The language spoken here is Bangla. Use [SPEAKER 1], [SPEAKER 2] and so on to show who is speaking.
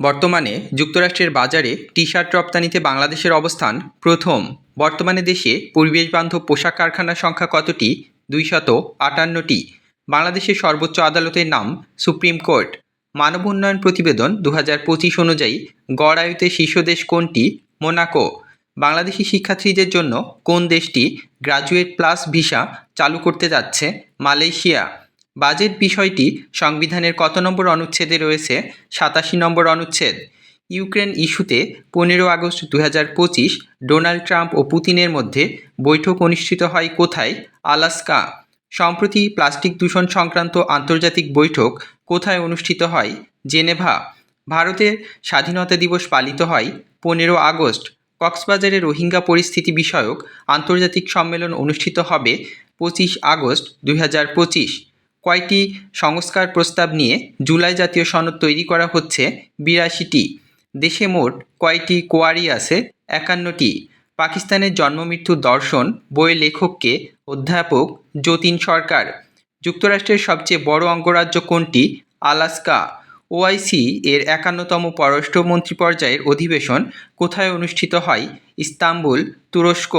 [SPEAKER 1] বর্তমানে যুক্তরাষ্ট্রের বাজারে টি শার্ট রপ্তানিতে বাংলাদেশের অবস্থান প্রথম। বর্তমানে দেশে পরিবেশ বান্ধব পোশাক কারখানার সংখ্যা কতটি? দুইশত আটান্নটি। বাংলাদেশের সর্বোচ্চ আদালতের নাম সুপ্রিম কোর্ট। মানব উন্নয়ন প্রতিবেদন দু পঁচিশ অনুযায়ী গড় আয়ুতে শীর্ষ দেশ কোনটি? মোনাকো। বাংলাদেশি শিক্ষার্থীদের জন্য কোন দেশটি গ্রাজুয়েট প্লাস ভিসা চালু করতে যাচ্ছে? মালয়েশিয়া। বাজেট বিষয়টি সংবিধানের কত নম্বর অনুচ্ছেদে রয়েছে? সাতাশি নম্বর অনুচ্ছেদ। ইউক্রেন ইস্যুতে পনেরো আগস্ট দু পঁচিশ ডোনাল্ড ট্রাম্প ও পুতিনের মধ্যে বৈঠক অনুষ্ঠিত হয় কোথায়? আলাস্কা। সম্প্রতি প্লাস্টিক দূষণ সংক্রান্ত আন্তর্জাতিক বৈঠক কোথায় অনুষ্ঠিত হয়? জেনেভা। ভারতের স্বাধীনতা দিবস পালিত হয় পনেরো আগস্ট। কক্সবাজারে রোহিঙ্গা পরিস্থিতি বিষয়ক আন্তর্জাতিক সম্মেলন অনুষ্ঠিত হবে পঁচিশ আগস্ট দুই হাজার পঁচিশ। কয়টি সংস্কার প্রস্তাব নিয়ে জুলাই জাতীয় সনদ তৈরি করা হচ্ছে? বিরাশিটি। দেশে মোট কয়টি কোয়ারি আছে? একান্নটি। পাকিস্তানের জন্মমৃত্যু দর্শন বইয়ের লেখককে অধ্যাপক যতীন সরকার। যুক্তরাষ্ট্রের সবচেয়ে বড় অঙ্গরাজ্য কোনটি? আলাস্কা। ওআইসি এর একান্নতম পররাষ্ট্রমন্ত্রী পর্যায়ের অধিবেশন কোথায় অনুষ্ঠিত হয়? ইস্তাম্বুল, তুরস্ক।